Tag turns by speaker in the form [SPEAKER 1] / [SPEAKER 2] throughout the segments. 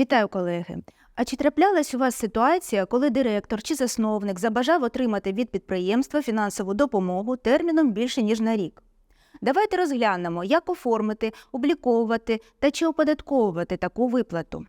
[SPEAKER 1] Вітаю, колеги. А чи траплялась у вас ситуація, коли директор чи засновник забажав отримати від підприємства фінансову допомогу терміном більше ніж на рік? Давайте розглянемо, як оформити, обліковувати та чи оподатковувати таку виплату.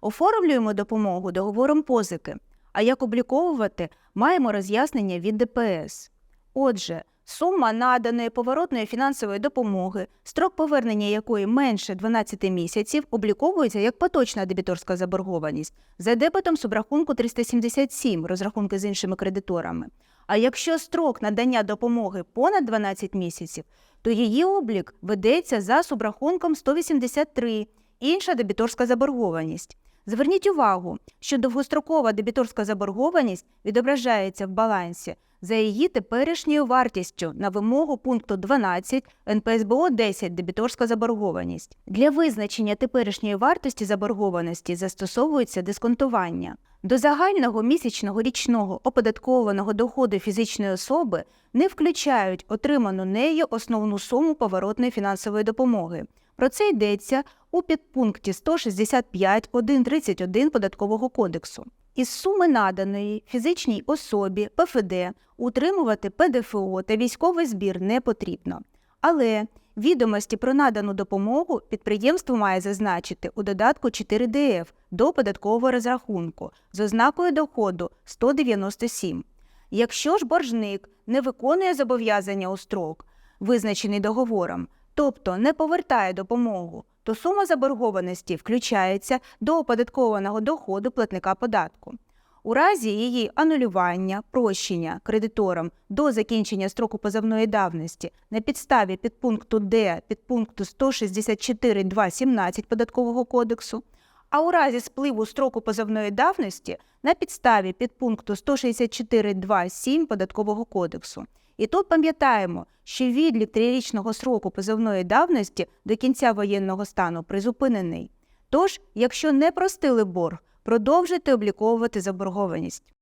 [SPEAKER 1] Оформлюємо допомогу договором позики, а як обліковувати, маємо роз'яснення від ДПС. Отже, сума наданої поворотної фінансової допомоги, строк повернення якої менше 12 місяців, обліковується як поточна дебіторська заборгованість за дебетом субрахунку 377, розрахунки з іншими кредиторами. А якщо строк надання допомоги понад 12 місяців, то її облік ведеться за субрахунком 183, інша дебіторська заборгованість. Зверніть увагу, що довгострокова дебіторська заборгованість відображається в балансі за її теперішньою вартістю на вимогу пункту 12 НПСБО 10 дебіторська заборгованість. Для визначення теперішньої вартості заборгованості застосовується дисконтування. До загального місячного річного оподаткованого доходу фізичної особи не включають отриману нею основну суму поворотної фінансової допомоги. Про це йдеться у підпункті 165.1.31 Податкового кодексу. Із суми наданої фізичній особі ПФД утримувати ПДФО та військовий збір не потрібно. Але відомості про надану допомогу підприємство має зазначити у додатку 4 ДФ до податкового розрахунку з ознакою доходу 197. Якщо ж боржник не виконує зобов'язання у строк, визначений договором, тобто не повертає допомогу, то сума заборгованості включається до оподаткованого доходу платника податку. У разі її анулювання, прощення кредитором до закінчення строку позовної давності на підставі підпункту Д підпункту 164.2.17 Податкового кодексу, а у разі спливу строку позовної давності на підставі підпункту 164.2.7 Податкового кодексу. І тут пам'ятаємо, що відлік трирічного сроку позовної давності до кінця воєнного стану призупинений. Тож, якщо не простили борг, продовжуйте обліковувати заборгованість.